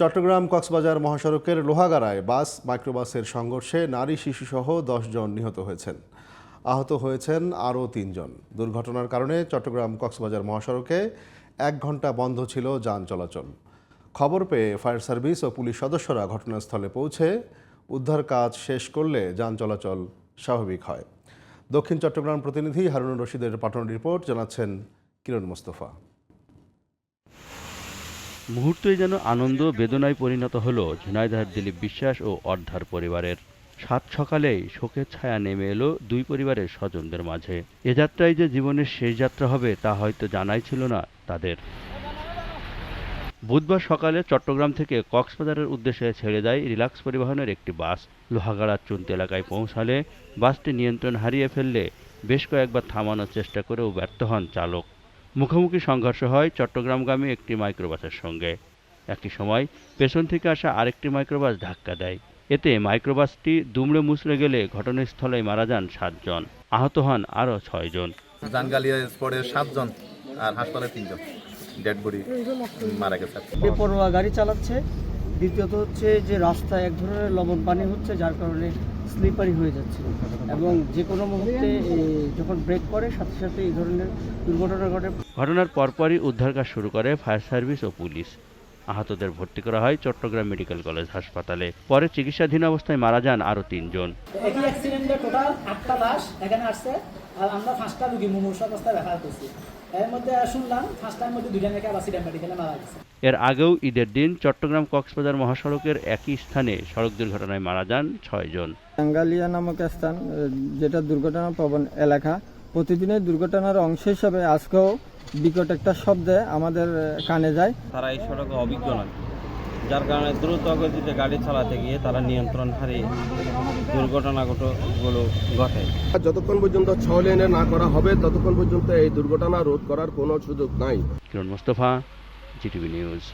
চট্টগ্রাম কক্সবাজার মহাসড়কের লোহাগাড়ায় বাস, মাইক্রোবাসের সংঘর্ষে নারী শিশুসহ জন নিহত হয়েছেন। আহত হয়েছেন আরও তিনজন। দুর্ঘটনার কারণে চট্টগ্রাম কক্সবাজার মহাসড়কে এক ঘণ্টা বন্ধ ছিল যান চলাচল। খবর পেয়ে ফায়ার সার্ভিস ও পুলিশ সদস্যরা ঘটনাস্থলে পৌঁছে উদ্ধার কাজ শেষ করলে যান চলাচল স্বাভাবিক হয়। দক্ষিণ চট্টগ্রাম প্রতিনিধি হারুনুর রশিদের পাঠানো রিপোর্ট জানাচ্ছেন কিরণ মোস্তফা। মুহূর্তই যেন আনন্দ বেদনায় পরিণত হলো ঝিনাইদহের দিলীপ বিশ্বাস ও অর্ধার পরিবারের। সাত সকালেই শোকের ছায়া নেমে এলো দুই পরিবারের স্বজনদের মাঝে। এ যাত্রায় যে জীবনের শেষ যাত্রা হবে তা হয়তো জানাই ছিল না তাদের। বুধবার সকালে চট্টগ্রাম থেকে কক্সবাজারের উদ্দেশ্যে ছেড়ে দেয় রিলাক্স পরিবহনের একটি বাস। লোহাগাড়ার চুনতে এলাকায় পৌঁছালে বাসটি নিয়ন্ত্রণ হারিয়ে ফেললে বেশ কয়েকবার থামানোর চেষ্টা করেও ব্যর্থ হন চালক। মুখোমুখি সংঘর্ষ হয় চট্টগ্রামগামী একটি মাইক্রোবাসের সঙ্গে। একই সময় পেছন থেকে আসা আরেকটি মাইক্রোবাস ধাক্কা দেয়। এতে মাইক্রোবাসটি দুমড়ে মুচড়ে গেলে ঘটনাস্থলেই মারা যান সাতজন। আহত হন আরও ছয়জন। জানগালিয়া স্পটে সাতজন আর হাসপাতালে তিনজন। ডেড বডি মারা গেছে। বেপরোয়া গাড়ি চালাচ্ছে। দ্বিতীয়ত হচ্ছে যে রাস্তায় এক ধরনের লবণ পানি হচ্ছে যার কারণে স্লিপারি হয়ে যাচ্ছে। এবং যে কোনো মুহূর্তে যখন ব্রেক করে সাথে সাথে এই ধরনের দুর্ঘটনা ঘটে। ঘটনার পরপরই উদ্ধার কাজ শুরু করে ফায়ার সার্ভিস ও পুলিশ। আহতদের ভর্তি করা হয় চট্টগ্রাম মেডিকেল কলেজ হাসপাতালে। পরে চিকিৎসাধীন অবস্থায় মারা যান আরও তিনজন। একই অ্যাক্সিডেন্টে টোটাল আটটা লাশ এখানে আসছে। আর আমরা পাঁচটা রুগী মুমূর্ষ অবস্থায় দেখা করছি। এর মধ্যে শুনলাম পাঁচটার মধ্যে দুজন নাকি আবার সিডাম মেডিকেলে মারা গেছে। এর আগেও ঈদের দিন চট্টগ্রাম কক্সবাজার মহাসড়কের একই স্থানে সড়ক দুর্ঘটনায় মারা যান ছয়জন টাঙ্গালিয়া নামক স্থান যেটা দুর্ঘটনা প্রবণ এলাকা। প্রতিদিনের দুর্ঘটনার অংশ হিসাবে আজকেও বিকট একটা শব্দে আমাদের কানে যায়। তারা এই সড়কে অভিজ্ঞ নয় যার কারণে দ্রুত গতিতে গাড়ি চালাতে গিয়ে তারা নিয়ন্ত্রণ হারিয়ে দুর্ঘটনাগুলো ঘটে। যতক্ষণ পর্যন্ত ছ লেনে না করা হবে ততক্ষণ পর্যন্ত এই দুর্ঘটনা রোধ করার কোনো সুযোগ নাই। Kiran Mostafa G TV news.